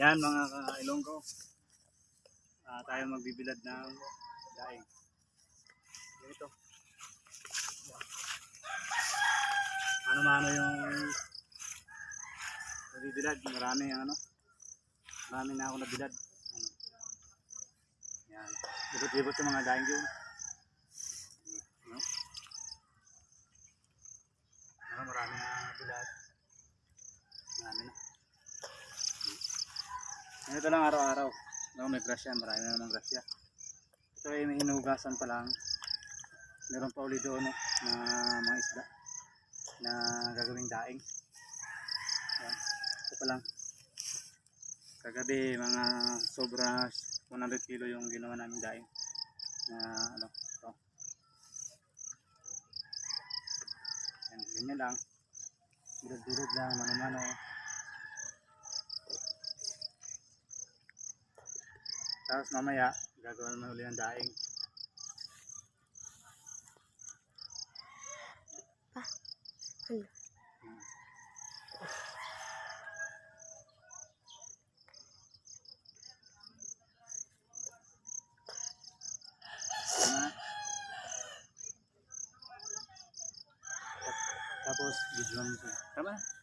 Yan mga ka-ilonggo. Ah, tayo magbibilad ng daing. Ito. Ano-mano yung nabibilad. Marami yung ano. Marami na ako nabilad. Ano. Yan. Libot-libot yung mga daing yun. Ano? Ano, marami na nabilad. Marami na. Ito lang araw-araw. No, may grasya, marami na namang grasya. Ito ay may hinugasan pa lang. Meron pa uli doon no, na mga isda na gagawing daing. Yan. Ito pa lang. Kagabi mga sobra 100 kilo yung ginawa namin daing. Na ano, ito. Yan, ganyan lang. Durog-durog lang, mano-mano. Tapos mamaya, gagawin naman uli ng daing. Ano? Tama. Tapos, video mo siya. Tama.